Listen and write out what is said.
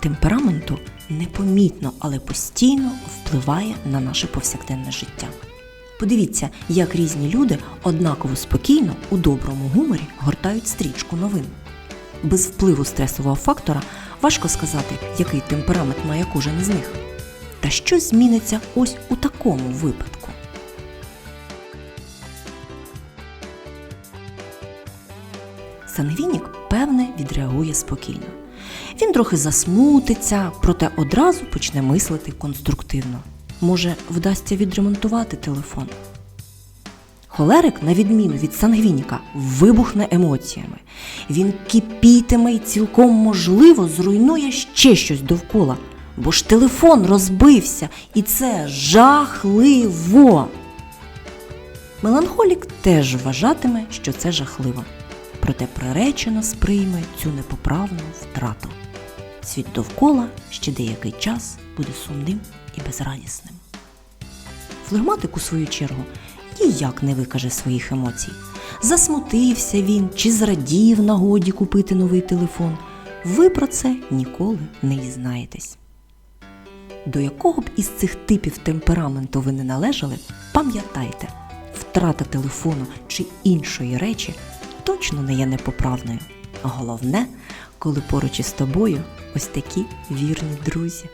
темпераменту непомітно, але постійно впливає на наше повсякденне життя. Подивіться, як різні люди однаково спокійно у доброму гуморі гортають стрічку новин. Без впливу стресового фактора важко сказати, який темперамент має кожен із них. Та що зміниться ось у такому випадку? Сангвінік, певне, відреагує спокійно. Він трохи засмутиться, проте одразу почне мислити конструктивно. Може, вдасться відремонтувати телефон. Холерик, на відміну від сангвініка, вибухне емоціями. Він кипітиме і цілком можливо зруйнує ще щось довкола, бо ж телефон розбився, і це жахливо. Меланхолік теж вважатиме, що це жахливо, проте приречено сприйме цю непоправну втрату. Світ довкола ще деякий час буде сумним і безрадісним. Флегматик, у свою чергу, ніяк не викаже своїх емоцій. Засмутився він чи зрадів нагоді купити новий телефон. Ви про це ніколи не дізнаєтесь. До якого б із цих типів темпераменту ви не належали, пам'ятайте, втрата телефону чи іншої речі точно не є непоправною. Головне, коли поруч із тобою ось такі вірні друзі.